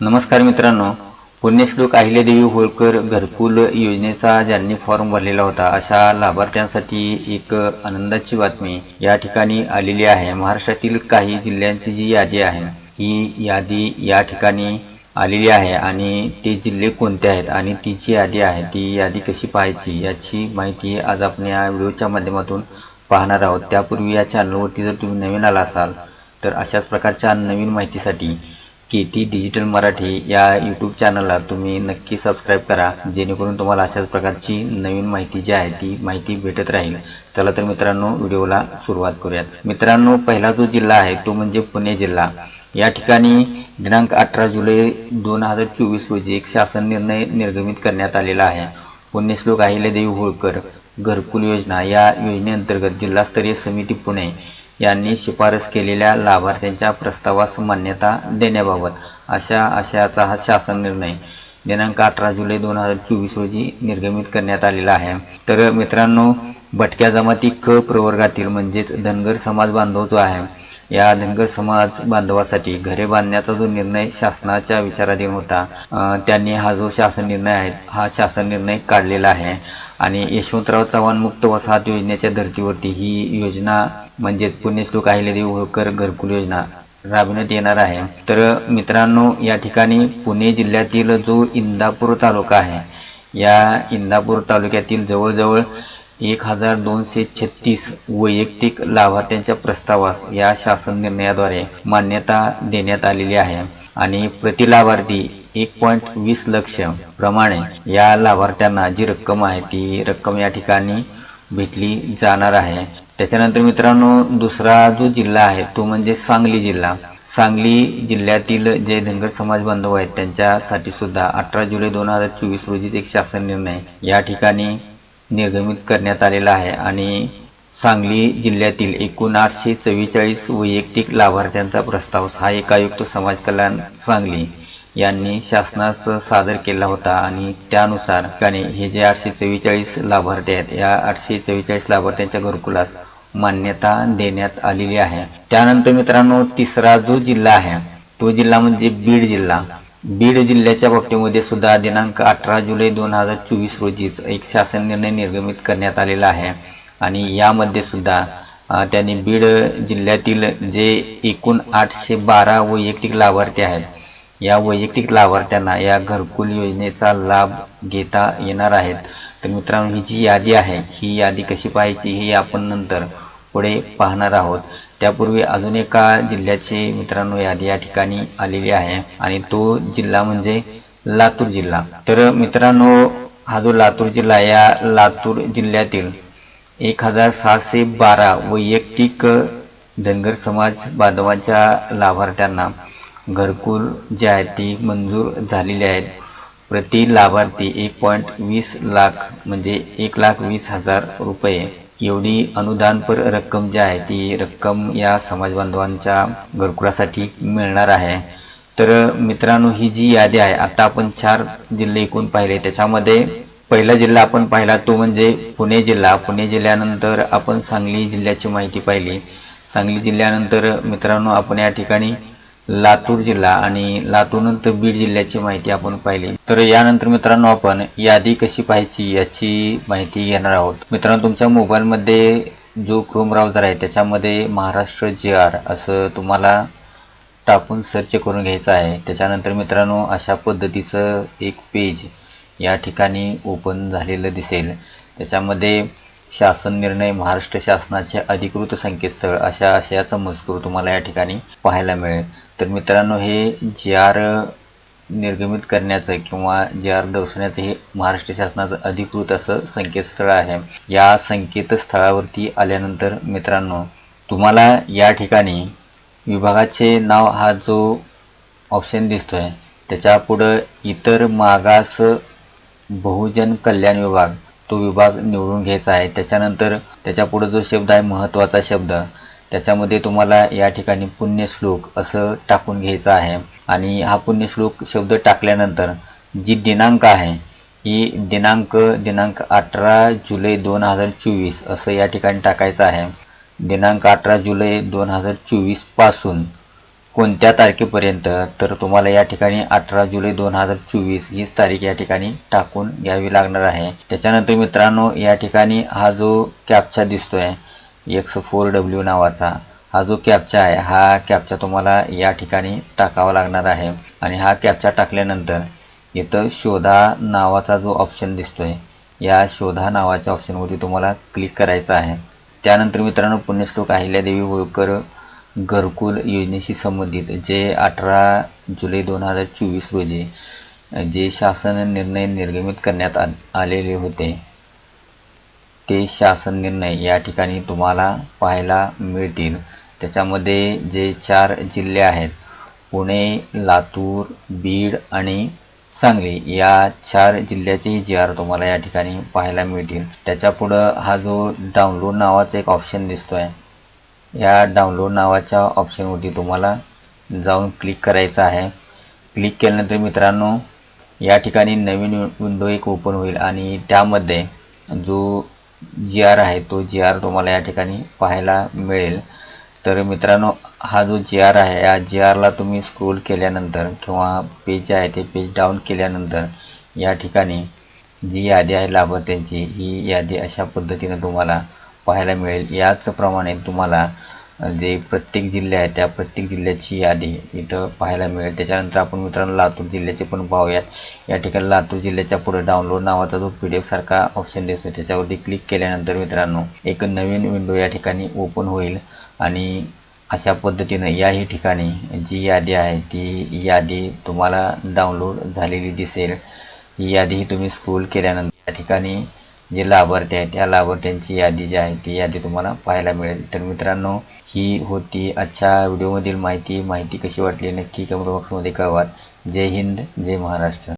नमस्कार मित्रांनो. पुण्यश्लोक अहिल्यादेवी होळकर घरकुल योजनेचा ज्यांनी फॉर्म भरलेला होता अशा लाभार्थ्यांसाठी एक आनंदाची बातमी या ठिकाणी आलेली आहे. महाराष्ट्रातील काही जिल्ह्यांची जी यादी आहे ही यादी या ठिकाणी आलेली आहे आणि ते जिल्हे कोणते आहेत आणि ती जी यादी आहे ती यादी कशी पाहायची याची माहिती आज आपण या व्हिडिओच्या माध्यमातून पाहणार आहोत. त्यापूर्वी या चॅनलवरती जर तुम्ही नवीन आला असाल तर अशाच प्रकारच्या नवीन माहितीसाठी के टी डिजिटल मराठी या यूट्यूब चॅनलला तुम्ही नक्की सबस्क्राईब करा जेणेकरून तुम्हाला अशाच प्रकारची नवीन माहिती जी आहे ती माहिती भेटत राहील. चला तर मित्रांनो व्हिडिओला सुरुवात करूयात. मित्रांनो पहिला जो जिल्हा आहे तो म्हणजे पुणे जिल्हा. या ठिकाणी दिनांक अठरा जुलै दोन हजार चोवीस रोजी एक शासन निर्णय निर्गमित करण्यात आलेला आहे. पुण्यश्लोक अहिल्यादेवी होळकर घरकुल योजना. या योजनेअंतर्गत जिल्हास्तरीय समिती पुणे. यांनी शिफारस केलेल्या लाभार्थ्यांच्या प्रस्तावास मान्यता देण्याबाबत अशा आशयाचा हा शासन निर्णय दिनांक अठरा जुलै दोन हजार चोवीस रोजी निर्गमित करण्यात आलेला आहे. तर मित्रांनो भटक्या जमाती क प्रवर्गातील म्हणजेच धनगर समाज बांधव जो आहे या धनगर समाज बांधवासाठी घरे बांधण्याचा जो निर्णय शासनाच्या विचाराधीन होता त्यांनी हा जो शासन निर्णय आहे हा शासन निर्णय काढलेला आहे. आणि यशवंतराव चव्हाण मुक्त वसाहत योजनेच्या धर्तीवरती ही योजना म्हणजेच पुण्यश्लोक अहिल्यादेवी होळकर घरकुल योजना राबविण्यात येणार आहे. तर मित्रांनो या ठिकाणी पुणे जिल्ह्यातील जो इंदापूर तालुका आहे या इंदापूर तालुक्यातील जवळजवळ एक हजार दोनशे छत्तीस वैयक्तिक लाभार्थ्यांच्या प्रस्तावास या शासन निर्णयाद्वारे मान्यता देण्यात आलेली आहे. आणि प्रति लाभार्थी एक पॉईंट वीस लक्ष प्रमाणे या लाभार्थ्यांना जी रक्कम आहे ती रक्कम या ठिकाणी भेटली जाणार आहे. त्याच्यानंतर मित्रांनो दुसरा जो जिल्हा आहे तो म्हणजे सांगली जिल्हा. सांगली जिल्ह्यातील जे धनगर समाज बांधव आहेत त्यांच्यासाठी सुद्धा अठरा जुलै दोन हजार चोवीस रोजीच एक शासन निर्णय या ठिकाणी निर्गमित करण्यात आलेला आहे आणि सांगली जिल्ह्यातील एकूण आठशे चव्वेचाळीस वैयक्तिक लाभार्थ्यांचा प्रस्ताव सहाय्यक आयुक्त समाज कल्याण सांगली यांनी शासनास सादर केला होता आणि त्यानुसार ठिकाणी हे जे आठशे चव्वेचाळीस लाभार्थी आहेत या आठशे चव्वेचाळीस लाभार्थ्यांच्या घरकुलास मान्यता देण्यात आलेली आहे. त्यानंतर मित्रांनो तिसरा जो जिल्हा आहे तो जिल्हा म्हणजे बीड जिल्हा. बीड जिल्ह्याच्या बाबतीमध्ये सुद्धा दिनांक अठरा जुलै दोन हजार चोवीस रोजीच एक शासन निर्णय निर्गमित करण्यात आलेला आहे. आणि यामध्ये सुद्धा त्यांनी बीड जिल्ह्यातील जे एकूण आठशे बारा वैयक्तिक लाभार्थी आहेत या वैयक्तिक लाभार्थ्यांना या घरकुल योजनेचा लाभ घेता येणार आहेत. तर मित्रांनो ही जी यादी आहे ही यादी कशी पाहायची ही आपण नंतर पुढे पाहणार आहोत. त्यापूर्वी अजून एका जिल्ह्याची मित्रांनो यादी या ठिकाणी आलेली आहे आणि तो जिल्हा म्हणजे लातूर जिल्हा. तर मित्रांनो हा जो लातूर जिल्हा या लातूर जिल्ह्यातील एक हजार सहाशे बारा वैयक्तिक धनगर समाज बांधवांच्या लाभार्थ्यांना घरकुल जे आहेत ती मंजूर झालेली आहेत. प्रति लाभार्थी एक पॉईंट वीस लाख म्हणजे एक लाख वीस हजार रुपये. एवढी अनुदानपर रक्कम जी आहे ती रक्कम या समाज बांधवांच्या घरकुलासाठी मिळणार आहे. तर मित्रांनो ही जी यादी आहे आता आपण चार जिल्हे एकूण पाहिले. त्याच्यामध्ये पहिला जिल्हा आपण पाहिला तो म्हणजे पुणे जिल्हा. पुणे जिल्ह्यानंतर आपण सांगली जिल्ह्याची माहिती पाहिली. सांगली जिल्ह्यानंतर मित्रांनो आपण या ठिकाणी लातूर जिल्हा आणि लातूरनंतर बीड जिल्ह्याची माहिती आपण पाहिली. तर यानंतर मित्रांनो आपण यादी कशी पाहायची याची माहिती घेणार आहोत. मित्रांनो तुमच्या मोबाईलमध्ये जो क्रोम ब्राउझर आहे त्याच्यामध्ये महाराष्ट्र जे आर असं तुम्हाला टाकून सर्च करून घ्यायचं आहे. त्याच्यानंतर मित्रांनो अशा पद्धतीचं एक पेज या ठिकाणी ओपन झालेलं दिसेल. त्याच्यामध्ये शासन निर्णय महाराष्ट्र शासनाचे अधिकृत संकेतस्थळ अशा आशयाचा मजकूर तुम्हाला या ठिकाणी पाहायला मिळेल. तर मित्रांनो हे जी आर निर्गमित करण्याचं किंवा जे आर दर्शवण्याचं हे महाराष्ट्र शासनाचं अधिकृत असं संकेतस्थळ आहे. या संकेतस्थळावरती आल्यानंतर मित्रांनो तुम्हाला या ठिकाणी विभागाचे नाव हा जो ऑप्शन दिसतोय त्याच्या पुढं इतर मागास बहुजन कल्याण विभाग तो विभाग निवडून घ्यायचा आहे. त्याच्यानंतर त्याच्यापुढं जो शब्द आहे महत्त्वाचा शब्द त्याच्यामध्ये तुम्हाला या ठिकाणी पुण्यश्लोक असं टाकून घ्यायचं आहे. आणि हा पुण्यश्लोक शब्द टाकल्यानंतर जी दिनांक आहे ही दिनांक दिनांक अठरा जुलै दोन हजार चोवीस असं या ठिकाणी टाकायचं आहे. दिनांक अठरा जुलै दोन हजार चोवीसपासून कोणत्या तारखेपर्यंत तर तुम्हाला या ठिकाणी अठरा जुलै दोन हजार चोवीस हीच तारीख या ठिकाणी टाकून घ्यावी लागणार आहे. त्याच्यानंतर मित्रांनो या ठिकाणी हा जो कॅपचा दिसतोय एक्स फोर डब्ल्यू नावाचा हा जो कॅपचा आहे हा कॅपचा तुम्हाला या ठिकाणी टाकावा लागणार आहे. आणि हा कॅपचा टाकल्यानंतर इथं शोधा नावाचा जो ऑप्शन दिसतोय या शोधा नावाच्या ऑप्शनवरती तुम्हाला क्लिक करायचं आहे. त्यानंतर मित्रांनो पुण्यश्लोक अहिल्यादेवी होळकर घरकुल योजनेशी संबंधित जे अठरा जुलै दोन हजार चोवीस रोजी जे शासन निर्णय निर्गमित करण्यात आ आलेले होते ते शासन निर्णय या ठिकाणी तुम्हाला पाहायला मिळतील. त्याच्यामध्ये जे चार जिल्हे आहेत पुणे लातूर बीड आणि सांगली या चार जिल्ह्याचेही जी आर तुम्हाला या ठिकाणी पाहायला मिळतील. त्याच्यापुढं हा जो डाउनलोड नावाचा एक ऑप्शन दिसतो आहे या डाउनलोड नावाच्या ऑप्शनवरती तुम्हाला जाऊन क्लिक करायचं आहे. क्लिक केल्यानंतर मित्रांनो या ठिकाणी नवीन विंडो एक ओपन होईल आणि त्यामध्ये जो जी आर आहे तो जी आर तुम्हाला या ठिकाणी पाहायला मिळेल. तर मित्रांनो हा जो जी आर आहे या जी आरला तुम्ही स्क्रोल केल्यानंतर किंवा पेज जे आहे ते पेज डाऊन केल्यानंतर या ठिकाणी जी यादी आहे लाभार्थ्यांची ही यादी अशा पद्धतीनं तुम्हाला पाहायला मिळेल. याचप्रमाणे तुम्हाला जे प्रत्येक जिल्हे आहेत त्या प्रत्येक जिल्ह्याची यादी इथं पाहायला मिळेल. त्याच्यानंतर आपण मित्रांनो लातूर जिल्ह्याचे पण पाहूयात. या ठिकाणी लातूर जिल्ह्याच्या पुढे डाउनलोड नावाचा जो पी डी एफसारखा ऑप्शन दिसतो त्याच्यावरती क्लिक केल्यानंतर मित्रांनो एक नवीन विंडो या ठिकाणी ओपन होईल. आणि अशा पद्धतीनं याही ठिकाणी जी यादी आहे ती यादी तुम्हाला डाउनलोड झालेली दिसेल. ही यादी तुम्ही स्क्रोल केल्यानंतर या ठिकाणी जे लाभार्थी आहेत त्या लाभार्थ्यांची यादी जी आहे ती यादी तुम्हाला पाहायला मिळेल. तर मित्रांनो ही होती आजच्या व्हिडिओमधील माहिती. माहिती कशी वाटली नक्की कमेंट बॉक्समध्ये कळवा. जय हिंद जय महाराष्ट्र.